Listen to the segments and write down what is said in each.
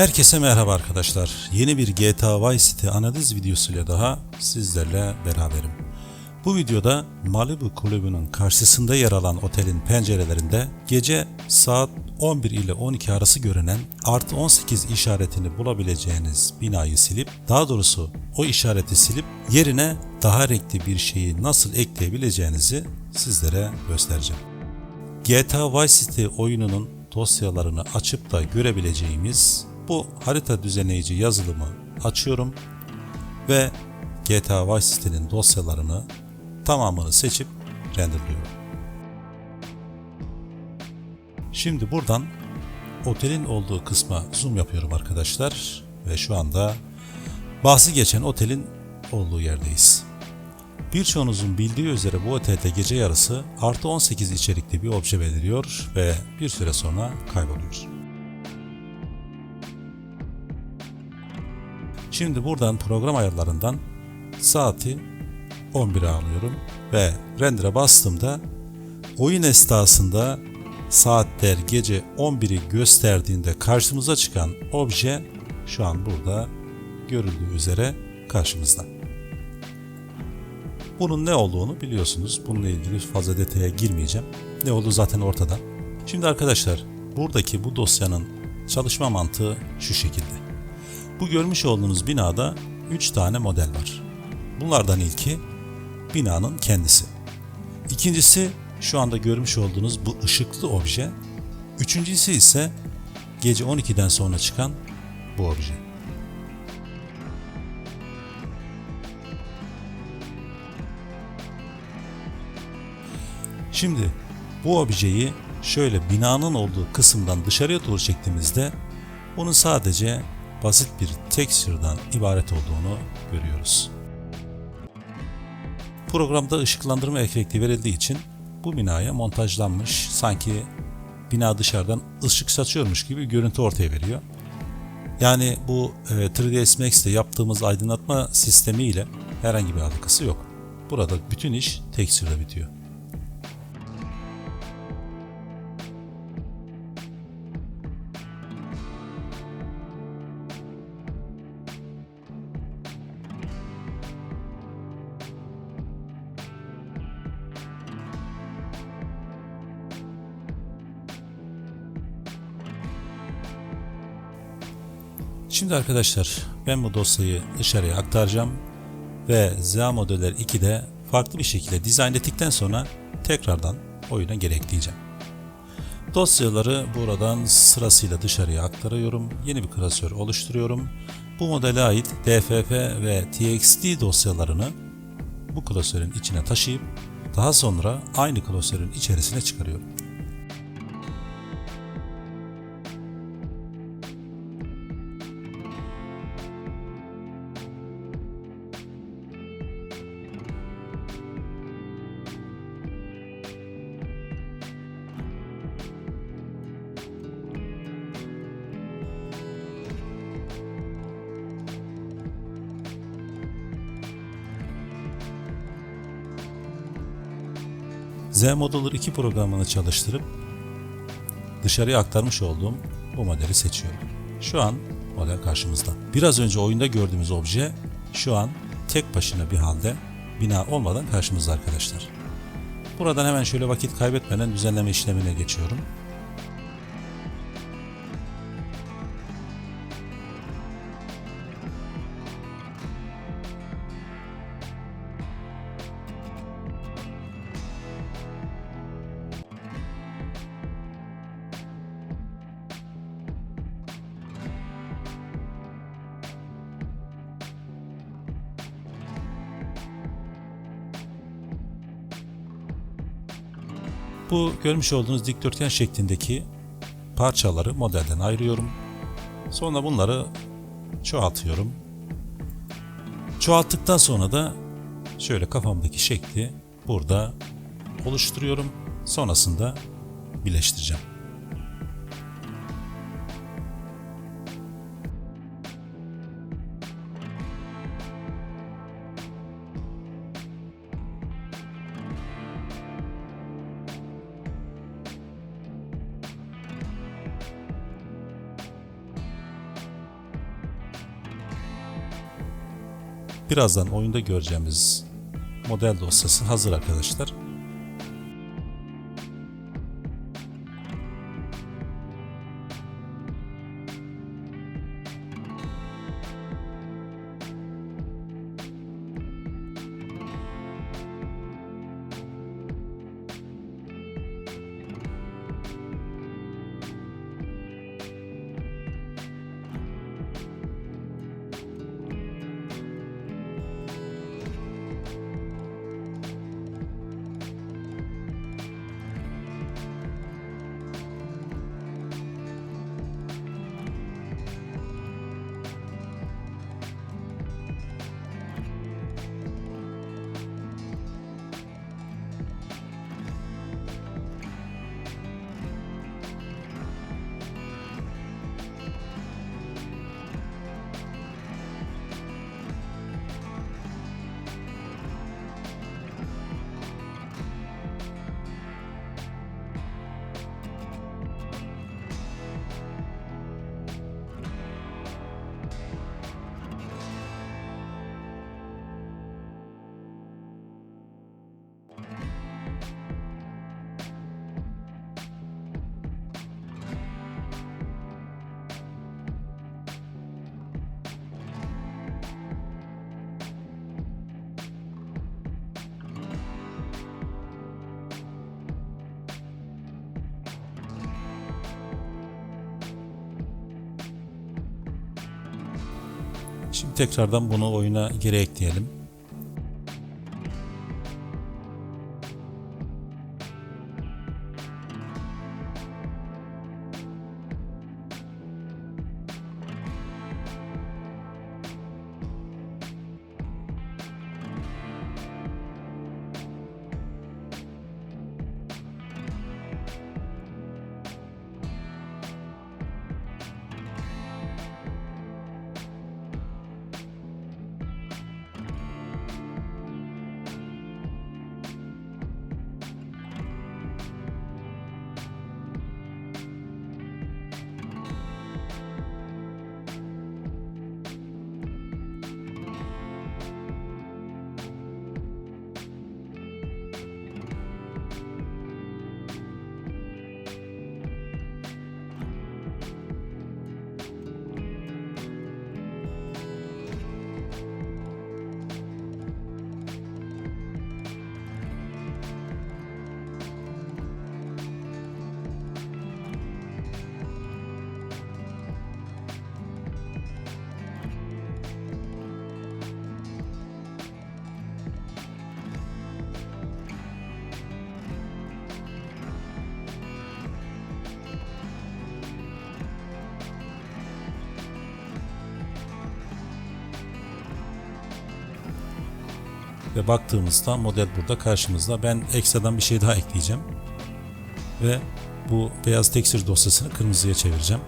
Herkese merhaba arkadaşlar. Yeni bir GTA Vice City analiz videosuyla daha sizlerle beraberim. Bu videoda Malibu kulübünün karşısında yer alan otelin pencerelerinde gece saat 11 ile 12 arası görünen artı 18 işaretini bulabileceğiniz binayı silip daha doğrusu o işareti silip yerine daha renkli bir şeyi nasıl ekleyebileceğinizi sizlere göstereceğim. GTA Vice City oyununun dosyalarını açıp da görebileceğimiz bu harita düzenleyici yazılımı açıyorum ve GTA Vice City'nin dosyalarını tamamını seçip renderliyorum. Şimdi buradan otelin olduğu kısma zoom yapıyorum arkadaşlar ve şu anda bahsi geçen otelin olduğu yerdeyiz. Birçoğunuzun bildiği üzere bu otelde gece yarısı artı 18 içerikli bir obje beliriyor ve bir süre sonra kayboluyor. Şimdi buradan program ayarlarından saati 11'e alıyorum ve render'a bastığımda oyun esnasında saatler gece 11'i gösterdiğinde karşımıza çıkan obje şu an burada görüldüğü üzere karşımızda. Bunun ne olduğunu biliyorsunuz. Bununla ilgili fazla detaya girmeyeceğim. Ne olduğu zaten ortada. Şimdi arkadaşlar buradaki bu dosyanın çalışma mantığı şu şekilde. Bu görmüş olduğunuz binada 3 tane model var. Bunlardan ilki binanın kendisi. İkincisi şu anda görmüş olduğunuz bu ışıklı obje. Üçüncüsü ise gece 12'den sonra çıkan bu obje. Şimdi bu objeyi şöyle binanın olduğu kısımdan dışarıya doğru çektiğimizde bunun sadece basit bir texture'dan ibaret olduğunu görüyoruz. Programda ışıklandırma efekti verildiği için bu binaya montajlanmış sanki bina dışarıdan ışık saçıyormuş gibi görüntü ortaya veriyor. Yani bu e, 3ds Max'te yaptığımız aydınlatma sistemi ile herhangi bir alakası yok. Burada bütün iş texture'da bitiyor. Şimdi arkadaşlar ben bu dosyayı dışarıya aktaracağım ve ZA Modeller 2'de farklı bir şekilde dizayn ettikten sonra tekrardan oyuna geri. Dosyaları buradan sırasıyla dışarıya aktarıyorum. Yeni bir klasör oluşturuyorum. Bu modele ait DFF ve TXT dosyalarını bu klasörün içine taşıyıp daha sonra aynı klasörün içerisine çıkarıyorum. Z-Modeler 2 programını çalıştırıp dışarıya aktarmış olduğum bu modeli seçiyorum. Şu an model karşımızda. Biraz önce oyunda gördüğümüz obje şu an tek başına bir halde bina olmadan karşımızda arkadaşlar. Buradan hemen şöyle vakit kaybetmeden düzenleme işlemine geçiyorum. Bu görmüş olduğunuz dikdörtgen şeklindeki parçaları modelden ayırıyorum. Sonra bunları çoğaltıyorum. Çoğalttıktan sonra da şöyle kafamdaki şekli burada oluşturuyorum. Sonrasında birleştireceğim. Birazdan oyunda göreceğimiz model dosyası hazır arkadaşlar. Şimdi tekrardan bunu oyuna geri ekleyelim. Ve baktığımızda model burada karşımızda. Ben ekstradan bir şey daha ekleyeceğim. Ve bu beyaz texture dosyasını kırmızıya çevireceğim.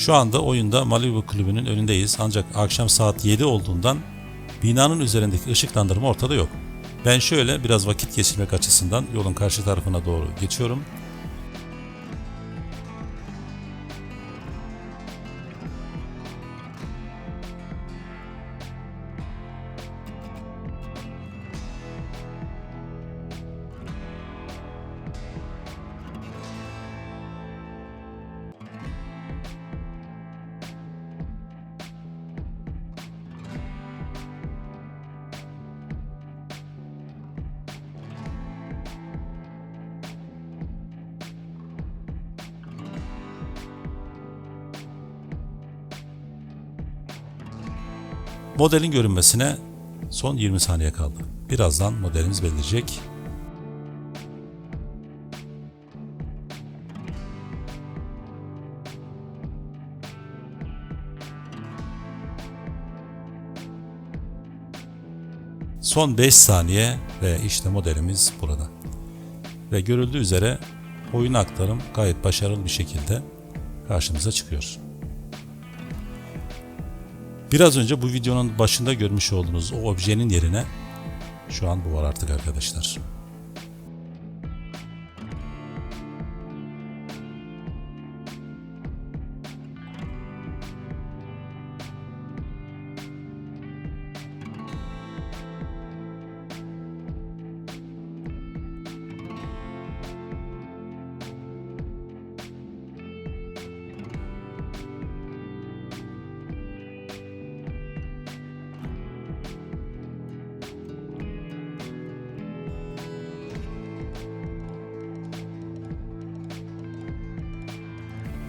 Şu anda oyunda Malibu kulübünün önündeyiz ancak akşam saat 7 olduğundan binanın üzerindeki ışıklandırma ortada yok. Ben şöyle biraz vakit geçirmek açısından yolun karşı tarafına doğru geçiyorum. Modelin görünmesine son 20 saniye kaldı. Birazdan modelimiz belirecek. Son 5 saniye ve işte modelimiz burada. Ve görüldüğü üzere oyun aktarım gayet başarılı bir şekilde karşımıza çıkıyor. Biraz önce bu videonun başında görmüş olduğunuz o objenin yerine şu an bu var artık arkadaşlar.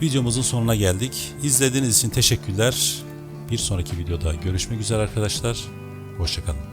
Videomuzun sonuna geldik. İzlediğiniz için teşekkürler. Bir sonraki videoda görüşmek üzere arkadaşlar. Hoşçakalın.